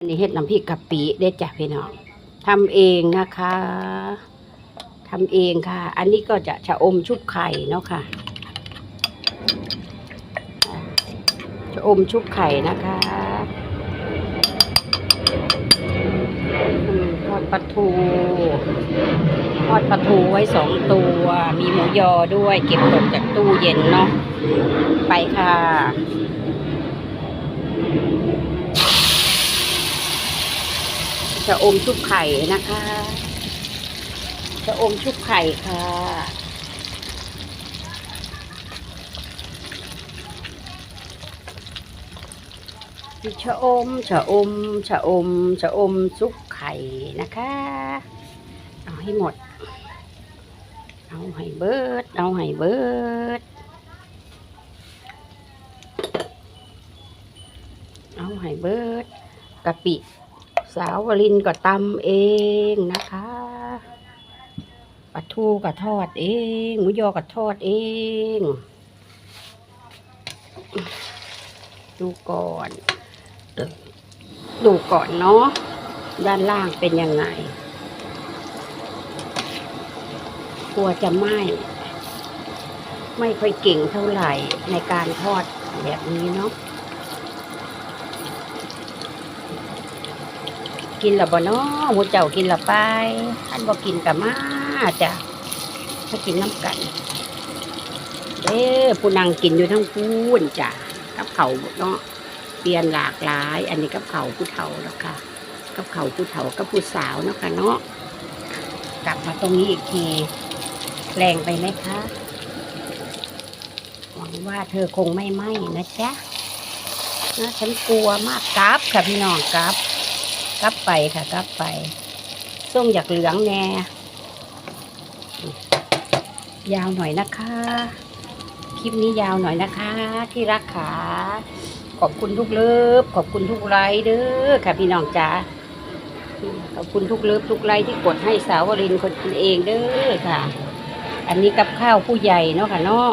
อันนี้เฮ็ดน้ำพริกกะปิเด้จ้ะพี่น้องทำเองนะคะทำเองค่ะ อันนี้ก็จะชะอมชุบไข่เนาะค่ะชะอมชุบไข่นะคะทอดปลาทูทอดปลาทูไว้สองตัว มีหมูยอด้วย เก็บตกจากตู้เย็นเนาะไปค่ะ จะอมชุบไข่นะคะจะอมชุบไข่ค่ะ ชะอม ชะอม ชะอม ชะอมซุปไข่นะคะ เอาให้หมด เอาให้เบิด เอาให้เบิด เอาให้เบิดกะปิ สาววลินก็ตำเองนะคะปลาทูก็ทอดเองหมูยอก็ทอดเอง ดูก่อน ดูก่อนเนาะด้านล่างเป็นยังไงกลัวจะไหม้ไม่ค่อยเก่งเท่าไหร่ในการทอดแบบนี้เนาะ กินละบ่นาะหมูเจ้ากินละไปท่านบ่กินกับมาจ้ะมากินน้ำกันเด้อผู้นางกินอยู่ทั้งพูนจ้ะกับเขาเนาะเปลี่ยนหลากหลาย อันนี้กับเขาผู้เฒ่าแล้วค่ะ กับเขาผู้เฒ่ากับผู้สาวเนาะค่ะเนาะกลับมาตรงนี้อีกทีแรงไปไหมคะหวังว่าเธอคงไม่ไหม้นะจ๊ะนะฉันกลัวมากกราบค่ะพี่น้องกราบ กลับไปค่ะกลับไป ส้มอยากเหลืองแน่ยาวหน่อยนะคะ คลิปนี้ยาวหน่อยนะคะ ที่รักขาขอบคุณทุกเลิฟขอบคุณทุกไลค์เด้อค่ะพี่น้องจ๋าขอบคุณทุกเลิฟทุกไลค์ที่กดให้สาววรินคนกินเองเด้อค่ะ อันนี้กับข้าวผู้ใหญ่เนาะค่ะเนาะ